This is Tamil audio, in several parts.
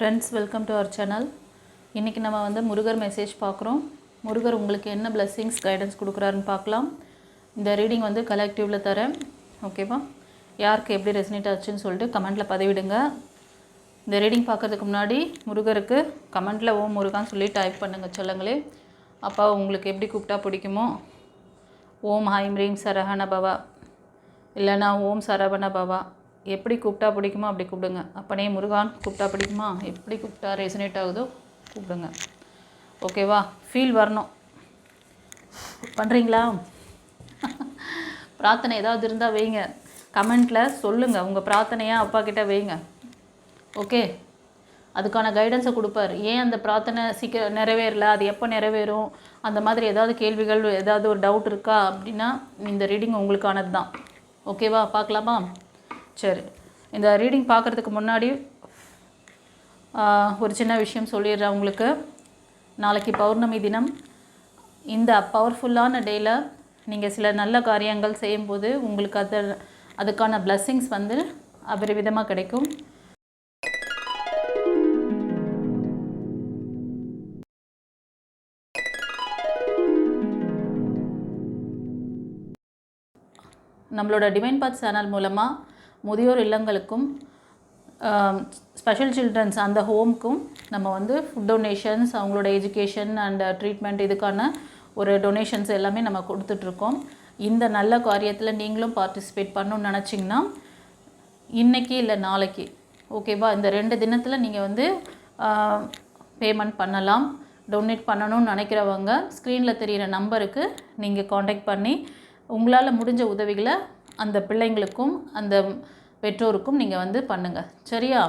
Friends welcome to our channel இன்றைக்கி நம்ம வந்து முருகர் மெசேஜ் பார்க்குறோம். முருகர் உங்களுக்கு என்ன blessings கைடன்ஸ் கொடுக்குறாருன்னு பார்க்கலாம். இந்த ரீடிங் வந்து கலெக்டிவில் தரேன். ஓகேவா யாருக்கு எப்படி ரெசனேட் ஆச்சுன்னு சொல்லிட்டு கமெண்ட்டில் பதிவிடுங்க. இந்த ரீடிங் பார்க்கறதுக்கு முன்னாடி முருகருக்கு கமெண்ட்டில் ஓம் முருகான்னு சொல்லி டைப் பண்ணுங்கள் சொல்லுங்களே. அப்பா உங்களுக்கு எப்படி கூப்பிட்டா பிடிக்குமோ? ஓம் ஹைம் ரீம் சரஹண பவா. இல்லைனா ஓம் சரவண பவா. எப்படி கூப்பிட்டா பிடிக்குமோ? அப்படி கூப்பிடுங்க. அப்பனே முருகான் கூப்பிட்டா பிடிக்குமா? எப்படி கூப்பிட்டா ரெசனேட் ஆகுதோ கூப்பிடுங்க. ஓகேவா ஃபீல் வரணும். பண்ணுறீங்களா பிரார்த்தனை ஏதாவது இருந்தால் வைங்க. கமெண்ட்டில் சொல்லுங்கள் உங்கள் பிரார்த்தனையாக அப்பா கிட்ட வைங்க. ஓகே அதுக்கான கைடன்ஸை கொடுப்பார். ஏன் அந்த பிரார்த்தனை சீக்கிரம் நிறைவேறல? அது எப்போ நிறைவேறும்? அந்த மாதிரி ஏதாவது கேள்விகள் ஏதாவது ஒரு டவுட் இருக்கா? அப்படின்னா இந்த ரீடிங் உங்களுக்கானது தான் ஓகேவா பார்க்கலாமா? சரி. இந்த ரீடிங் பார்க்குறதுக்கு முன்னாடி ஒரு சின்ன விஷயம் சொல்லிடுறேன் உங்களுக்கு. நாளைக்கு பௌர்ணமி தினம் இந்த பவர்ஃபுல்லான டேயில் நீங்கள் சில நல்ல காரியங்கள் செய்யும்போது உங்களுக்கு அது அதுக்கான பிளஸ்ஸிங்ஸ் வந்து அபரிவிதமாக கிடைக்கும். நம்மளோட டிவைன் பாத் சேனல் மூலமாக முதியோர் இல்லங்களுக்கும் ஸ்பெஷல் சில்ட்ரன்ஸ் அந்த ஹோம்க்கும் நம்ம வந்து ஃபுட் டொனேஷன்ஸ் அவங்களோட எஜுகேஷன் அண்ட் ட்ரீட்மெண்ட் இதுக்கான ஒரு டொனேஷன்ஸ் எல்லாமே நம்ம கொடுத்துட்ருக்கோம். இந்த நல்ல காரியத்தில் நீங்களும் பார்ட்டிசிபேட் பண்ணணும்னு நினச்சிங்கன்னா இன்றைக்கி இல்லை நாளைக்கு ஓகேவா இந்த ரெண்டு தினத்தில் நீங்கள் வந்து பேமெண்ட் பண்ணலாம். டொனேட் பண்ணணும்னு நினைக்கிறவங்க ஸ்க்ரீனில் தெரிகிற நம்பருக்கு நீங்கள் காண்டாக்ட் பண்ணி உங்களால் முடிஞ்ச உதவிகளை அந்த பிள்ளைங்களுக்கும் அந்த பெற்றோருக்கும் நீங்கள் வந்து பண்ணுங்கள் சரியா?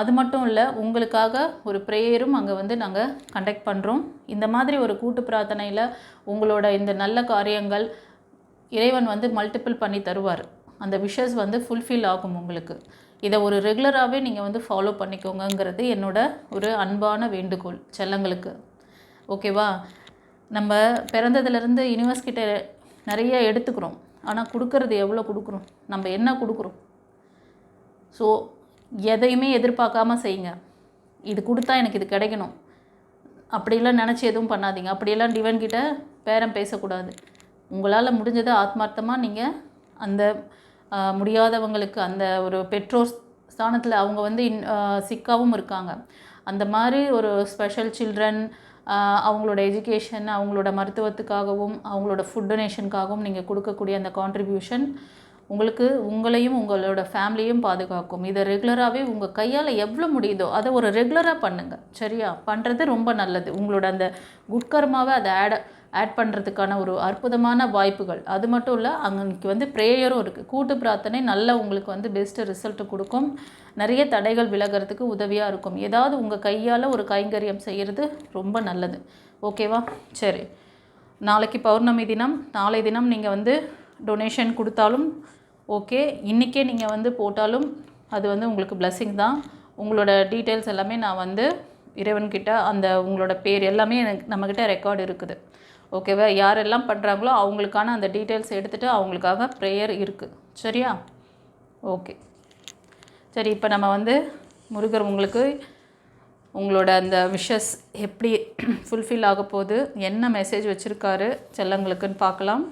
அது மட்டும் இல்லை உங்களுக்காக ஒரு ப்ரேயரும் அங்கே வந்து நாங்கள் கண்டக்ட் பண்ணுறோம் இந்த மாதிரி ஒரு கூட்டு பிரார்த்தனையில் உங்களோட இந்த நல்ல காரியங்கள் இறைவன் வந்து மல்டிபிள் பண்ணி தருவார். அந்த விஷஸ் வந்து ஃபுல்ஃபில் ஆகும் உங்களுக்கு. இதை ஒரு ரெகுலராகவே நீங்கள் வந்து ஃபாலோ பண்ணிக்கோங்கங்கிறது என்னோட ஒரு அன்பான வேண்டுகோள் செல்லங்களுக்கு. ஓகேவா நம்ம பிறந்ததுலேருந்து யூனிவர்ஸ்கிட்ட நிறைய எடுத்துக்கிறோம். ஆனால் கொடுக்கறது எவ்வளோ கொடுக்குறோம்? நம்ம என்ன கொடுக்குறோம்? ஸோ எதையுமே எதிர்பார்க்காம செய்யுங்க. இது கொடுத்தா எனக்கு இது கிடைக்கணும். அப்படிலாம் நினச்சி எதுவும் பண்ணாதீங்க. அப்படியெல்லாம் டிவன்கிட்ட பேரம் பேசக்கூடாது. உங்களால் முடிஞ்சதை ஆத்மார்த்தமாக நீங்கள் அந்த முடியாதவங்களுக்கு அந்த ஒரு பெற்றோர் ஸ்தானத்தில் அவங்க வந்து இன் சிக்காவும் இருக்காங்க. அந்த மாதிரி ஒரு ஸ்பெஷல் சில்ட்ரன் அவங்களோட எஜுகேஷன் அவங்களோட மருத்துவத்துக்காகவும் அவங்களோட ஃபுட் டொனேஷனுக்காகவும் நீங்கள் கொடுக்கக்கூடிய அந்த கான்ட்ரிபியூஷன் உங்களுக்கு உங்களையும் உங்களோட ஃபேமிலியும் பாதுகாக்கும். இதை ரெகுலராகவே உங்கள் கையால் எவ்வளோ முடியுதோ அதை ஒரு ரெகுலராக பண்ணுங்கள் சரியா? பண்ணுறது ரொம்ப நல்லது. உங்களோட அந்த குட்கர்மாவை அதை ஆட் ஆட் பண்ணுறதுக்கான ஒரு அற்புதமான வாய்ப்புகள். அது மட்டும் இல்லை அங்கே வந்து ப்ரேயரும் இருக்குது கூட்டு பிரார்த்தனை நல்ல உங்களுக்கு வந்து பெஸ்ட்டு ரிசல்ட்டு கொடுக்கும். நிறைய தடைகள் விலகிறதுக்கு உதவியாக இருக்கும். ஏதாவது உங்கள் கையால் ஒரு கைங்கரியம் செய்கிறது ரொம்ப நல்லது. ஓகேவா சரி. நாளைக்கு பௌர்ணமி தினம். நாளை தினம் நீங்கள் வந்து டொனேஷன் கொடுத்தாலும் ஓகே இன்றைக்கே நீங்கள் வந்து போட்டாலும் அது வந்து உங்களுக்கு பிளஸ்ஸிங் தான். உங்களோட டீட்டெயில்ஸ் எல்லாமே நான் வந்து இறைவன்கிட்ட அந்த உங்களோட பேர் எல்லாமே எனக்கு நம்மக்கிட்ட ரெக்கார்டு இருக்குது. ஓகேவா? யாரெல்லாம் பண்ணுறாங்களோ அவங்களுக்கான அந்த டீட்டெயில்ஸ் எடுத்துகிட்டு அவங்களுக்காக ப்ரேயர் இருக்குது சரியா? ஓகே. சரி இப்போ நம்ம வந்து முருகர் உங்களுக்கு உங்களோட அந்த விஷஸ் எப்படி ஃபுல்ஃபில் ஆக போகுது என்ன மெசேஜ் வச்சுருக்காரு செல்லங்களுக்குன்னு பார்க்கலாம்.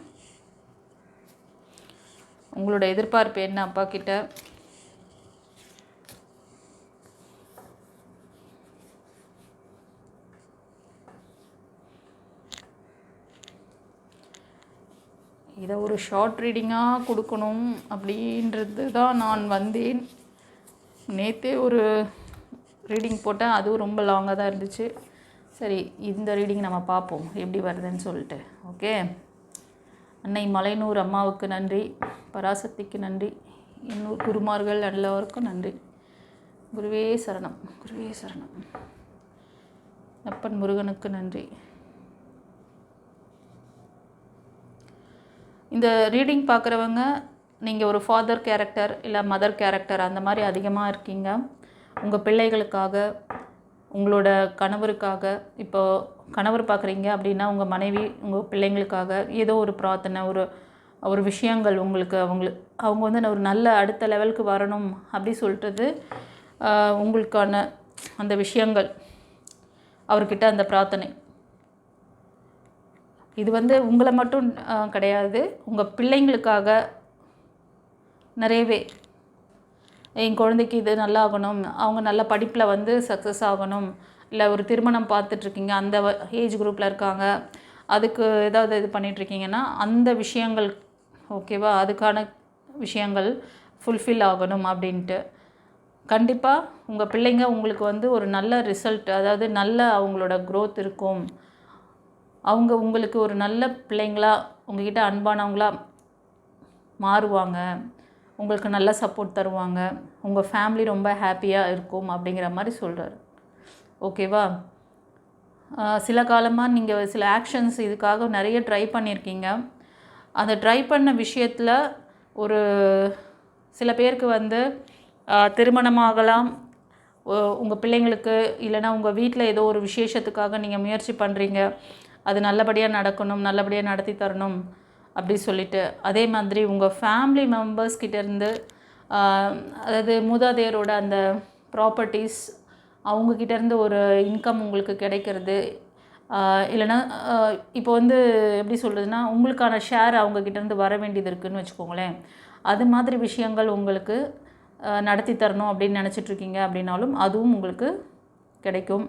உங்களோட எதிர்பார்ப்பு என்ன அப்பா கிட்ட? இதை ஒரு ஷார்ட் ரீடிங்காக கொடுக்கணும் அப்படின்றது தான் நான் வந்தேன். நேற்றே ஒரு ரீடிங் போட்டேன். அதுவும் ரொம்ப லாங்காக தான் இருந்துச்சு. சரி இந்த ரீடிங் நம்ம பார்ப்போம். எப்படி வருதுன்னு சொல்லிட்டு. ஓகே அன்னை மலைனூர் அம்மாவுக்கு நன்றி. பராசக்திக்கு நன்றி. இன்னூர் குருமார்கள் எல்லோருக்கும் நன்றி. குருவே சரணம். குருவே சரணம். அப்பன் முருகனுக்கு நன்றி. இந்த ரீடிங் பார்க்குறவங்க நீங்கள் ஒரு ஃபாதர் கேரக்டர் இல்லை மதர் கேரக்டர் அந்த மாதிரி அதிகமாக இருக்கீங்க. உங்கள் பிள்ளைகளுக்காக உங்களோட கணவருக்காக இப்போது கணவர் பார்க்குறீங்க அப்படின்னா உங்கள் மனைவி உங்கள் பிள்ளைங்களுக்காக ஏதோ ஒரு பிரார்த்தனை ஒரு ஒரு விஷயங்கள் உங்களுக்கு அவங்களுக்கு அவங்க வந்து ஒரு நல்ல அடுத்த லெவலுக்கு வரணும் அப்படி சொல்கிறது உங்களுக்கான அந்த விஷயங்கள் அவர்கிட்ட அந்த பிரார்த்தனை. இது வந்து உங்களை மட்டும் கிடையாது. உங்கள் பிள்ளைங்களுக்காக நிறையவே என் குழந்தைக்கு இது நல்லா ஆகணும் அவங்க நல்ல படிப்பில் வந்து சக்ஸஸ் ஆகணும். இல்லை ஒரு திருமணம் பார்த்துட்ருக்கீங்க அந்த ஏஜ் குரூப்பில் இருக்காங்க. அதுக்கு ஏதாவது இது பண்ணிகிட்ருக்கீங்கன்னா அந்த விஷயங்கள் ஓகேவா அதுக்கான விஷயங்கள் ஃபுல்ஃபில் ஆகணும் அப்படின்ட்டு. கண்டிப்பாக உங்கள் பிள்ளைங்க உங்களுக்கு வந்து ஒரு நல்ல ரிசல்ட் அதாவது நல்ல அவங்களோட க்ரோத் இருக்கும். அவங்க உங்களுக்கு ஒரு நல்ல பிள்ளைங்களா உங்ககிட்ட அன்பானவங்களா மாறுவாங்க. உங்களுக்கு நல்ல சப்போர்ட் தருவாங்க. உங்கள் ஃபேமிலி ரொம்ப ஹாப்பியாக இருக்கும் அப்படிங்கிற மாதிரி சொல்கிறாரு ஓகேவா சில காலமாக நீங்கள் சில ஆக்ஷன்ஸ் இதுக்காக நிறைய ட்ரை பண்ணியிருக்கீங்க அந்த ட்ரை பண்ண விஷயத்தில் ஒரு சில பேருக்கு வந்து திருமணமாகலாம். உங்கள் பிள்ளைங்களுக்கு இல்லைன்னா உங்கள் வீட்டில் ஏதோ ஒரு விசேஷத்துக்காக நீங்கள் முயற்சி பண்ணுறீங்க அது நல்லபடியாக நடக்கணும் நல்லபடியாக நடத்தி தரணும் அப்படி சொல்லிட்டு. அதே மாதிரி உங்கள் ஃபேமிலி மெம்பர்ஸ் கிட்டேருந்து அதாவது மூதாதையரோட அந்த ப்ராப்பர்ட்டிஸ் அவங்கக்கிட்டேருந்து ஒரு இன்கம் உங்களுக்கு கிடைக்கிறது இல்லைனா இல்லைன்னா இப்போ வந்து எப்படி சொல்கிறதுனா உங்களுக்கான ஷேர் அவங்கக்கிட்டேருந்து வர வேண்டியது இருக்குதுன்னு வச்சுக்கோங்களேன். அது மாதிரி விஷயங்கள் உங்களுக்கு நடத்தி தரணும் அப்படின்னு நினச்சிட்ருக்கீங்க அப்படின்னாலும் அதுவும் உங்களுக்கு கிடைக்கும்.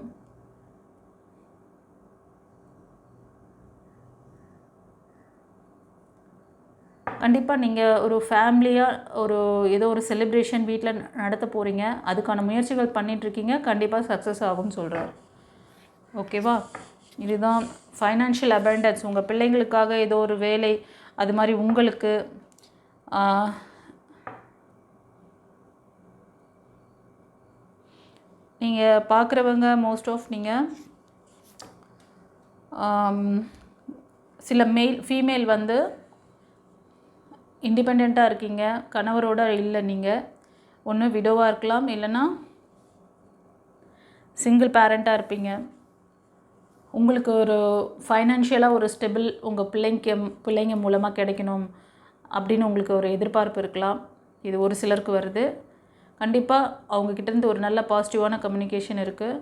கண்டிப்பாக நீங்கள் ஒரு ஃபேமிலியாக ஒரு ஏதோ ஒரு செலிப்ரேஷன் வீட்டில் நடத்த போகிறீங்க அதுக்கான முயற்சிகள் பண்ணிகிட்ருக்கீங்க கண்டிப்பாக சக்ஸஸ் ஆகும்னு சொல்கிறார் ஓகேவா இதுதான் ஃபைனான்ஷியல் அபண்டன்ஸ் உங்கள் பிள்ளைங்களுக்காக ஏதோ ஒரு வேலை அது மாதிரி உங்களுக்கு நீங்கள் பார்க்குறவங்க மோஸ்ட் ஆஃப் நீங்கள் சில மெயில் ஃபீமேல் வந்து இண்டிபெண்ட்டாக இருக்கீங்க. கணவரோட இல்லை நீங்கள் ஒன்று விடோவாக இருக்கலாம் இல்லைன்னா சிங்கிள் பேரண்ட்டாக இருப்பீங்க. உங்களுக்கு ஒரு ஃபைனான்ஷியலாக ஒரு ஸ்டெபிள் உங்கள் பிள்ளைங்க பிள்ளைங்க மூலமாக கிடைக்கணும் அப்படின்னு உங்களுக்கு ஒரு எதிர்பார்ப்பு இருக்கலாம். இது ஒரு சிலருக்கு வருது. கண்டிப்பாக அவங்கக்கிட்டேருந்து ஒரு நல்ல பாசிட்டிவான கம்யூனிகேஷன் இருக்குது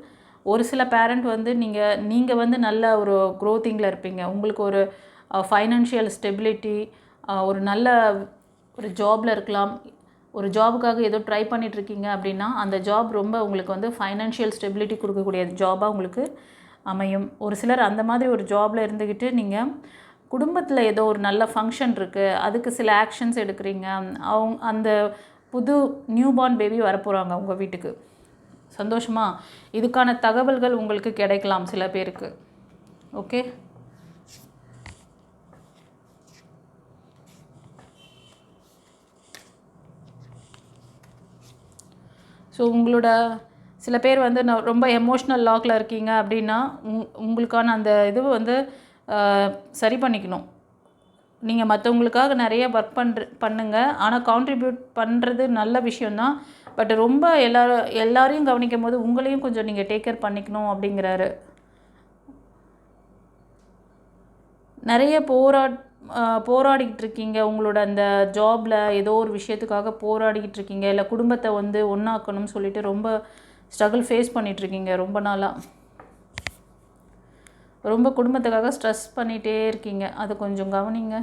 ஒரு சில பேரண்ட் வந்து நீங்கள் நீங்கள் வந்து நல்ல ஒரு க்ரோத்திங்கில் இருப்பீங்க. உங்களுக்கு ஒரு ஃபைனான்ஷியல் ஸ்டெபிலிட்டி ஒரு நல்ல ஒரு ஜாபில் இருக்கலாம். ஒரு ஜாபுக்காக ஏதோ ட்ரை பண்ணிகிட்ருக்கீங்க அப்படின்னா அந்த ஜாப் ரொம்ப உங்களுக்கு வந்து ஃபைனான்ஷியல் ஸ்டெபிலிட்டி கொடுக்கக்கூடிய ஜாபாக உங்களுக்கு அமையும். ஒரு சிலர் அந்த மாதிரி ஒரு ஜாபில் இருந்துக்கிட்டு நீங்கள் குடும்பத்தில் ஏதோ ஒரு நல்ல ஃபங்க்ஷன் இருக்குது அதுக்கு சில ஆக்ஷன்ஸ் எடுக்கிறீங்க. அவங்க அந்த புது நியூ பார்ன் பேபி வரப்போகிறாங்க உங்கள் வீட்டுக்கு. சந்தோஷமா? இதுக்கான தகவல்கள் உங்களுக்கு கிடைக்கலாம் சில பேருக்கு. ஓகே ஸோ உங்களோட சில பேர் வந்து நான் ரொம்ப எமோஷ்னல் லாக்கில் இருக்கீங்க அப்படின்னா உங் உங்களுக்கான அந்த இது வந்து சரி பண்ணிக்கணும். நீங்கள் மற்றவங்களுக்காக நிறைய ஒர்க் பண்ணுற பண்ணுங்க. ஆனால் கான்ட்ரிபியூட் பண்ணுறது நல்ல விஷயந்தான் பட் ரொம்ப எல்லாரும் எல்லாரையும் கவனிக்கும் போது உங்களையும் கொஞ்சம் நீங்கள் டேக் கேர் பண்ணிக்கணும் அப்படிங்கிறாரு. நிறைய போராட் போராடிக்கிட்டு இருக்கீங்க உங்களோட அந்த ஜாபில் ஏதோ ஒரு விஷயத்துக்காக போராடிக்கிட்டு இருக்கீங்க இல்லை குடும்பத்தை வந்து ஒன்றாக்கணும்னு சொல்லிட்டு ரொம்ப ஸ்ட்ரகிள் ஃபேஸ் பண்ணிட்டு இருக்கீங்க ரொம்ப நாளாக ரொம்ப குடும்பத்துக்காக ஸ்ட்ரெஸ் பண்ணிகிட்டே இருக்கீங்க. அதை கொஞ்சம் கவனிங்க.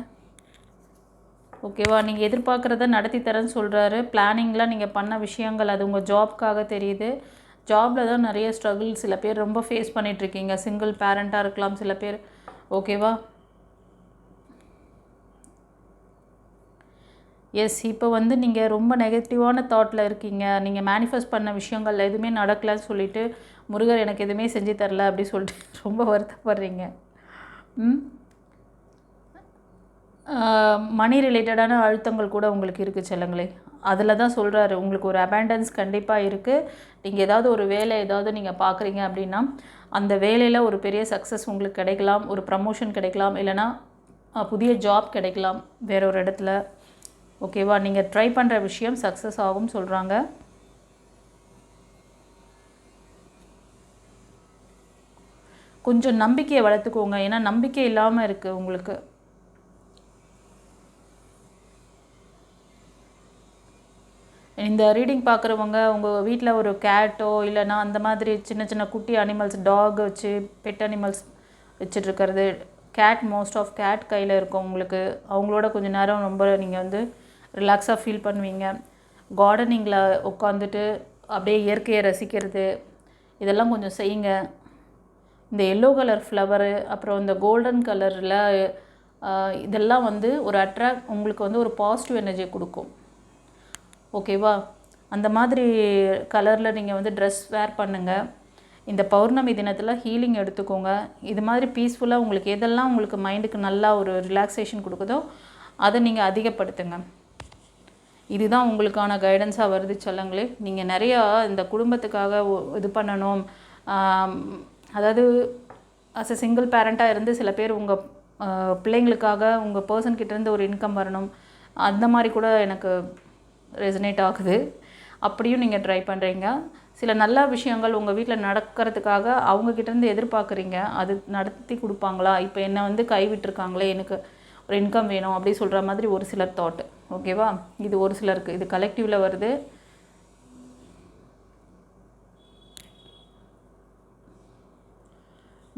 ஓகேவா? நீங்கள் எதிர்பார்க்குறத நடத்தி தரேன்னு சொல்கிறாரு பிளானிங்லாம் நீங்கள் பண்ண விஷயங்கள் அது உங்கள் ஜாப்க்காக தெரியுது. ஜாபில் தான் நிறைய ஸ்ட்ரகிள் சில பேர் ரொம்ப ஃபேஸ் பண்ணிகிட்ருக்கீங்க சிங்கிள் பேரண்ட்டாக இருக்கலாம் சில பேர். ஓகேவா? எஸ் இப்போ வந்து நீங்கள் ரொம்ப நெகட்டிவான தாட்டில் இருக்கீங்க. நீங்கள் மேனிஃபெஸ்ட் பண்ண விஷயங்கள் எதுவுமே நடக்கலன்னு சொல்லிட்டு முருகர் எனக்கு எதுவுமே செஞ்சு தரல அப்படி சொல்லிட்டு ரொம்ப வருத்தப்படுறீங்க. மணி ரிலேட்டடான அழுத்தங்கள் கூட உங்களுக்கு இருக்குது செல்லங்களே. அதில் தான் சொல்கிறாரு உங்களுக்கு ஒரு அபேண்டன்ஸ் கண்டிப்பாக இருக்குது நீங்கள் ஏதாவது ஒரு வேலை ஏதாவது நீங்கள் பார்க்குறீங்க அப்படின்னா அந்த வேலையில் ஒரு பெரிய சக்ஸஸ் உங்களுக்கு கிடைக்கலாம் ஒரு ப்ரமோஷன் கிடைக்கலாம் இல்லைன்னா புதிய ஜாப் கிடைக்கலாம் வேற ஒரு இடத்துல. ஓகேவா? நீங்கள் ட்ரை பண்ணுற விஷயம் சக்ஸஸ் ஆகும் சொல்கிறாங்க கொஞ்சம் நம்பிக்கையை வளர்த்துக்கோங்க. ஏன்னா நம்பிக்கை இல்லாமல் இருக்குது உங்களுக்கு. இந்த ரீடிங் பார்க்குறவங்க உங்கள் வீட்டில் ஒரு கேட்டோ இல்லைனா அந்த மாதிரி சின்ன சின்ன குட்டி அனிமல்ஸ் டாக் வச்சு பெட் அனிமல்ஸ் வச்சுட்ருக்கிறது கேட் மோஸ்ட் ஆஃப் கேட் கையில் இருக்கும் உங்களுக்கு அவங்களோட கொஞ்சம் நேரம் ரொம்ப நீங்கள் வந்து ரிலாக்ஸாக ஃபீல் பண்ணுவீங்க. கார்டனிங்கில் உட்காந்துட்டு அப்படியே இயற்கையை ரசிக்கிறது. இதெல்லாம் கொஞ்சம் செய்யுங்க. இந்த எல்லோ கலர் ஃப்ளவரு அப்புறம் இந்த கோல்டன் கலரில் இதெல்லாம் வந்து ஒரு அட்ராக்ட் உங்களுக்கு வந்து ஒரு பாசிட்டிவ் எனர்ஜி கொடுக்கும். ஓகேவா அந்த மாதிரி கலரில் நீங்கள் வந்து ட்ரெஸ் வேர் பண்ணுங்கள் இந்த பௌர்ணமி தினத்தில் ஹீலிங் எடுத்துக்கோங்க. இது மாதிரி பீஸ்ஃபுல்லாக உங்களுக்கு எதெல்லாம் உங்களுக்கு மைண்டுக்கு நல்லா ஒரு ரிலாக்ஸேஷன் கொடுக்குதோ அதை நீங்கள் அதிகப்படுத்துங்க. இதுதான் உங்களுக்கான கைடன்ஸாக வருது சொல்லுங்களே. நீங்கள் நிறையா இந்த குடும்பத்துக்காக ஒ- இது பண்ணணும். அதாவது அஸ் அ சிங்கிள் பேரண்ட்டாக இருந்து சில பேர் உங்கள் பிள்ளைங்களுக்காக உங்கள் பர்சன் கிட்டேருந்து ஒரு இன்கம் வரணும். அந்த மாதிரி கூட எனக்கு ரெசனேட் ஆகுது. அப்படியும் நீங்கள் ட்ரை பண்ணுறீங்க சில நல்ல விஷயங்கள் உங்கள் வீட்டில் நடக்கிறதுக்காக அவங்கக்கிட்டேருந்து எதிர்பார்க்குறீங்க. அது நடத்தி கொடுப்பாங்களா? இப்போ என்னை வந்து கைவிட்டுருக்காங்களே எனக்கு ஒரு இன்கம் வேணும் அப்படி சொல்கிற மாதிரி ஒரு சிலர் தாட் ஓகேவா? இது ஒரு சிலருக்கு. இது கலெக்டிவில் வருது.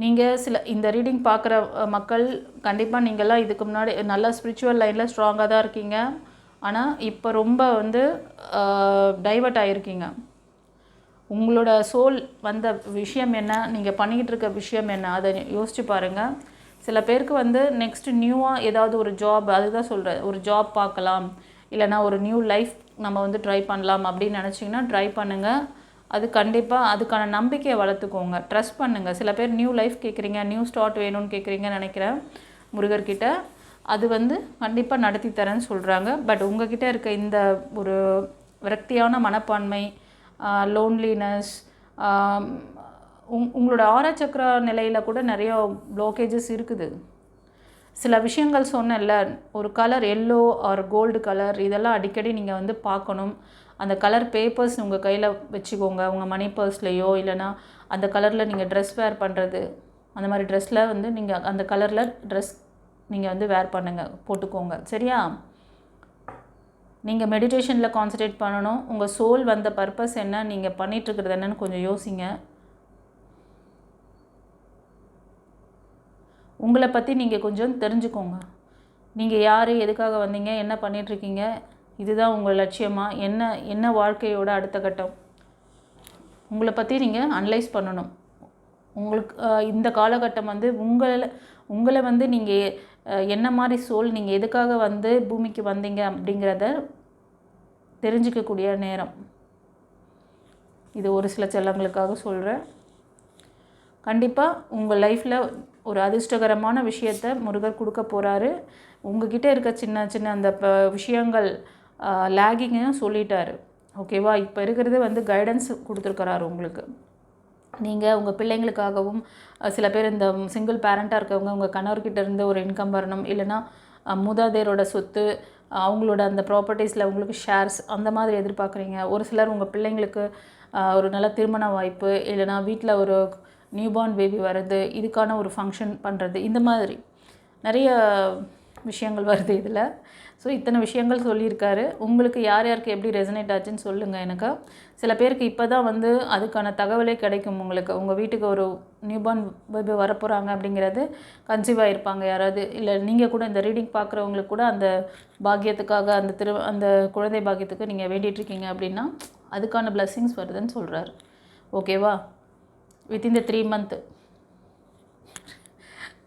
நீங்கள் சில இந்த ரீடிங் பார்க்குற மக்கள் கண்டிப்பாக நீங்கள்லாம் இதுக்கு முன்னாடி நல்லா ஸ்பிரிச்சுவல் லைனில் ஸ்ட்ராங்காக தான் இருக்கீங்க. ஆனால் இப்போ ரொம்ப வந்து டைவர்ட் ஆகிருக்கீங்க உங்களோட சோல் வந்த விஷயம் என்ன? நீங்கள் பண்ணிக்கிட்டு இருக்க விஷயம் என்ன? அதை யோசிச்சு பாருங்கள் சில பேருக்கு வந்து நெக்ஸ்ட் நியூவாக ஏதாவது ஒரு ஜாப் அதுதான் சொல்கிறேன் ஒரு ஜாப் பார்க்கலாம். இல்லைனா ஒரு நியூ லைஃப் நம்ம வந்து ட்ரை பண்ணலாம் அப்படின்னு நினச்சிங்கன்னா ட்ரை பண்ணுங்கள் அது கண்டிப்பாக அதுக்கான நம்பிக்கையை வளர்த்துக்கோங்க. ட்ரஸ்ட் பண்ணுங்கள் சில பேர் நியூ லைஃப் கேட்குறீங்க நியூ ஸ்டார்ட் வேணும்னு கேட்குறீங்கன்னு நினைக்கிறேன் முருகர்கிட்ட. அது வந்து கண்டிப்பாக நடத்தி தரேன்னு சொல்கிறாங்க பட் உங்ககிட்ட இருக்க இந்த ஒரு விரக்தியான மனப்பான்மை லோன்லினஸ் உங் உங்களோட ஆரா நிலையில் கூட நிறைய ப்ளோக்கேஜஸ் இருக்குது. சில விஷயங்கள் சொன்னேன்ல ஒரு colour yellow or gold colour இதெல்லாம் அடிக்கடி நீங்கள் வந்து பார்க்கணும். அந்த கலர் பேப்பர்ஸ் உங்கள் கையில் வச்சுக்கோங்க. உங்கள் மணி பர்ஸ்லேயோ இல்லைனா அந்த கலரில் நீங்கள் ட்ரெஸ் வேர் பண்ணுறது அந்த மாதிரி ட்ரெஸ்ஸில் வந்து நீங்கள் அந்த கலரில் ட்ரெஸ் நீங்கள் வந்து வேர் பண்ணுங்கள் போட்டுக்கோங்க. சரியா? நீங்கள் மெடிடேஷனில் கான்சன்ட்ரேட் பண்ணணும். உங்கள் சோல் வந்த பர்பஸ் என்ன நீங்கள் பண்ணிகிட்ருக்கிறது என்னன்னு கொஞ்சம் யோசிங்க. உங்களை பற்றி நீங்கள் கொஞ்சம் தெரிஞ்சுக்கோங்க. நீங்கள் யார் எதுக்காக வந்தீங்க என்ன பண்ணிகிட்ருக்கீங்க இதுதான் உங்கள் லட்சியமா என்ன என்ன வாழ்க்கையோட அடுத்த கட்டம்? உங்களை பற்றி நீங்கள் அனலைஸ் பண்ணணும். உங்களுக்கு இந்த காலகட்டம் வந்து உங்களை உங்களை வந்து நீங்கள் என்ன மாதிரி சோல் நீங்கள் எதுக்காக வந்து பூமிக்கு வந்தீங்க அப்படிங்கிறத தெரிஞ்சுக்கக்கூடிய நேரம். இது ஒரு சில செல்லங்களுக்காக சொல்கிறேன் கண்டிப்பாக உங்கள் லைஃப்பில் ஒரு அதிர்ஷ்டகரமான விஷயத்த முருகர் கொடுக்க போகிறாரு உங்ககிட்ட இருக்க சின்ன சின்ன அந்த ப விஷயங்கள் லேகிங்கையும் சொல்லிட்டாரு. ஓகேவா? இப்போ இருக்கிறது வந்து கைடன்ஸ் கொடுத்துருக்குறாரு உங்களுக்கு. நீங்கள் உங்கள் பிள்ளைங்களுக்காகவும் சில பேர் இந்த சிங்கிள் பேரண்ட்டாக இருக்கவங்க உங்கள் கணவர்கிட்ட இருந்து ஒரு இன்கம் வரணும் இல்லைன்னா மூதாதையரோட சொத்து அவங்களோட அந்த ப்ராப்பர்ட்டிஸில் உங்களுக்கு ஷேர்ஸ் அந்த மாதிரி எதிர்பார்க்குறீங்க. ஒரு சிலர் உங்கள் பிள்ளைங்களுக்கு ஒரு நல்ல திருமண வாய்ப்பு இல்லைன்னா வீட்டில் ஒரு நியூபார்ன் பேபி வர்றது இதுக்கான ஒரு ஃபங்க்ஷன் பண்ணுறது இந்த மாதிரி. நிறைய விஷயங்கள் வருது இதில். ஸோ இத்தனை விஷயங்கள் சொல்லியிருக்காரு. உங்களுக்கு யார் யாருக்கு எப்படி ரெசனேட் ஆச்சுன்னு சொல்லுங்கள் எனக்கு. சில பேருக்கு இப்போ தான் வந்து அதுக்கான தகவலே கிடைக்கும் உங்களுக்கு. உங்கள் வீட்டுக்கு ஒரு நியூபார்ன் பேபி வரப்போகிறாங்க அப்படிங்கிறது கன்சீவ் ஆகிருப்பாங்க யாராவது. இல்லை நீங்கள் கூட இந்த ரீடிங் பார்க்குறவங்களுக்கு கூட அந்த பாக்கியத்துக்காக அந்த திரு அந்த குழந்தை பாக்கியத்துக்கு நீங்கள் வேண்டிகிட்டு இருக்கீங்க அப்படின்னா அதுக்கான பிளஸ்ஸிங்ஸ் வருதுன்னு சொல்கிறாரு ஓகேவா within the three month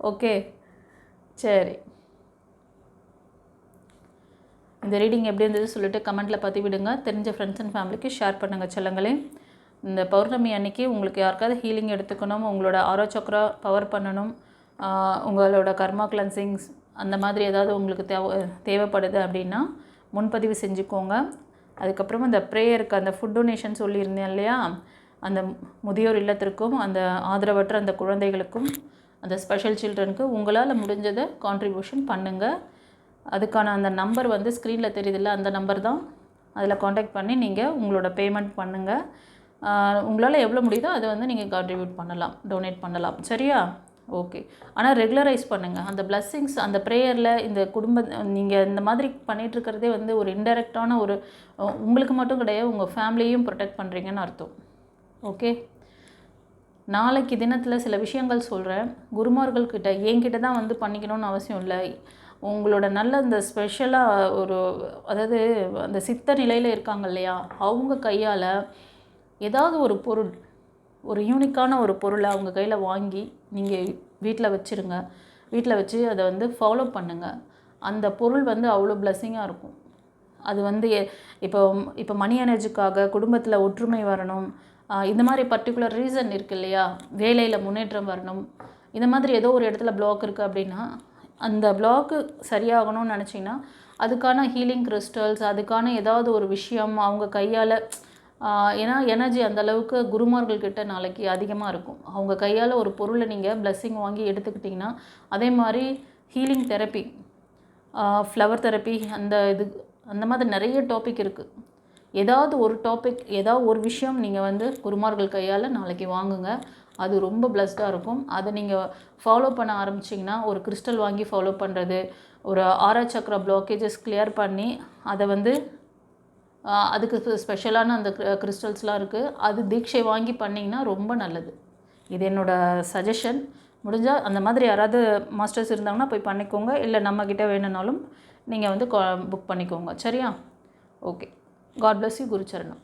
okay சரி. இந்த ரீடிங் எப்படி இருந்தது சொல்லிட்டு கமெண்ட்டில் பற்றி விடுங்க. தெரிஞ்ச ஃப்ரெண்ட்ஸ் அண்ட் ஃபேமிலிக்கு ஷேர் பண்ணுங்கள் செல்லங்களே. இந்த பௌர்ணமி அன்னைக்கு உங்களுக்கு யாருக்காவது ஹீலிங் எடுத்துக்கணும் உங்களோட ஆரோ சக்ரா பவர் பண்ணணும் உங்களோட கர்மா கிளன்சிங்ஸ் அந்த மாதிரி ஏதாவது உங்களுக்கு தேவை தேவைப்படுது அப்படின்னா முன்பதிவு செஞ்சுக்கோங்க. அதுக்கப்புறம் அந்த ப்ரேயருக்கு அந்த ஃபுட் டொனேஷன் சொல்லியிருந்தேன் இல்லையா? அந்த முதியோர் இல்லத்திற்கும் அந்த ஆதரவற்ற அந்த குழந்தைகளுக்கும் அந்த ஸ்பெஷல் சில்ட்ரனுக்கு உங்களால் முடிஞ்சதை கான்ட்ரிபியூஷன் பண்ணுங்கள் அதுக்கான அந்த நம்பர் வந்து ஸ்க்ரீனில் தெரியுதுல்ல அந்த நம்பர் தான். அதில் காண்டாக்ட் பண்ணி நீங்கள் உங்களோட பேமெண்ட் பண்ணுங்கள் உங்களால் எவ்வளோ முடியுதோ அதை வந்து நீங்கள் கான்ட்ரிபியூட் பண்ணலாம் டொனேட் பண்ணலாம். சரியா? ஓகே ஆனால் ரெகுலரைஸ் பண்ணுங்கள் அந்த பிளஸ்ஸிங்ஸ் அந்த ப்ரேயரில் இந்த குடும்ப நீங்கள் இந்த மாதிரி பண்ணிகிட்ருக்கிறதே வந்து ஒரு இன்டெரக்டான ஒரு உங்களுக்கு மட்டும் கிடையாது உங்கள் ஃபேமிலியையும் ப்ரொடெக்ட் பண்ணுறீங்கன்னு அர்த்தம். ஓகே? நாளைக்கு தினத்தில் சில விஷயங்கள் சொல்கிறேன் குருமார்கள்கிட்ட என்கிட்ட தான் வந்து பண்ணிக்கணும்னு அவசியம் இல்லை. உங்களோட நல்ல இந்த ஸ்பெஷலாக ஒரு அதாவது அந்த சித்த நிலையில் இருக்காங்க இல்லையா? அவங்க கையால் ஏதாவது ஒரு பொருள் ஒரு யூனிக்கான ஒரு பொருளை அவங்க கையில் வாங்கி நீங்கள் வீட்டில் வச்சுருங்க. வீட்டில் வச்சு அதை வந்து ஃபாலோ பண்ணுங்கள் அந்த பொருள் வந்து அவ்வளோ பிளஸ்ஸிங்காக இருக்கும். அது வந்து இப்போ இப்போ மணி எனர்ஜிக்காக குடும்பத்தில் ஒற்றுமை வரணும். இந்த மாதிரி பர்டிகுலர் ரீசன் இருக்கு இல்லையா? வேலையில் முன்னேற்றம் வரணும். இந்த மாதிரி ஏதோ ஒரு இடத்துல பிளாக் இருக்குது அப்படின்னா அந்த பிளாக்கு சரியாகணும்னு நினச்சிங்கன்னா அதுக்கான ஹீலிங் கிறிஸ்டல்ஸ் அதுக்கான ஏதாவது ஒரு விஷயம் அவங்க கையால் ஏன்னா எனர்ஜி அந்த அளவுக்கு குருமார்கள் கிட்ட நாளைக்கு அதிகமாக இருக்கும். அவங்க கையால் ஒரு பொருளை நீங்கள் blessing வாங்கி எடுத்துக்கிட்டிங்கன்னா அதே மாதிரி ஹீலிங் தெரப்பி ஃப்ளவர் தெரப்பி அந்த இது அந்த மாதிரி நிறைய டாபிக் இருக்குது ஏதாவது ஒரு டாபிக் ஏதாவது ஒரு விஷயம் நீங்கள் வந்து குருமார்கள் கையால் நாளைக்கு வாங்குங்க. அது ரொம்ப பிளஸ்டாக இருக்கும். அதை நீங்கள் ஃபாலோ பண்ண ஆரம்பிச்சிங்கன்னா ஒரு கிறிஸ்டல் வாங்கி ஃபாலோ பண்ணுறது ஒரு ஆரா சக்கர பிளாக்கேஜஸ் கிளியர் பண்ணி அதை வந்து அதுக்கு ஸ்பெஷலான அந்த கிறிஸ்டல்ஸ்லாம் இருக்குது அது தீட்சை வாங்கி பண்ணிங்கன்னா ரொம்ப நல்லது. இது என்னோடய சஜஷன் முடிஞ்சால் அந்த மாதிரி யாராவது மாஸ்டர்ஸ் இருந்தாங்கன்னா போய் பண்ணிக்கோங்க. இல்லை நம்மக்கிட்ட வேணும்னாலும் நீங்கள் வந்து புக் பண்ணிக்கோங்க. சரியா? Okay God bless you குருச்சரணம்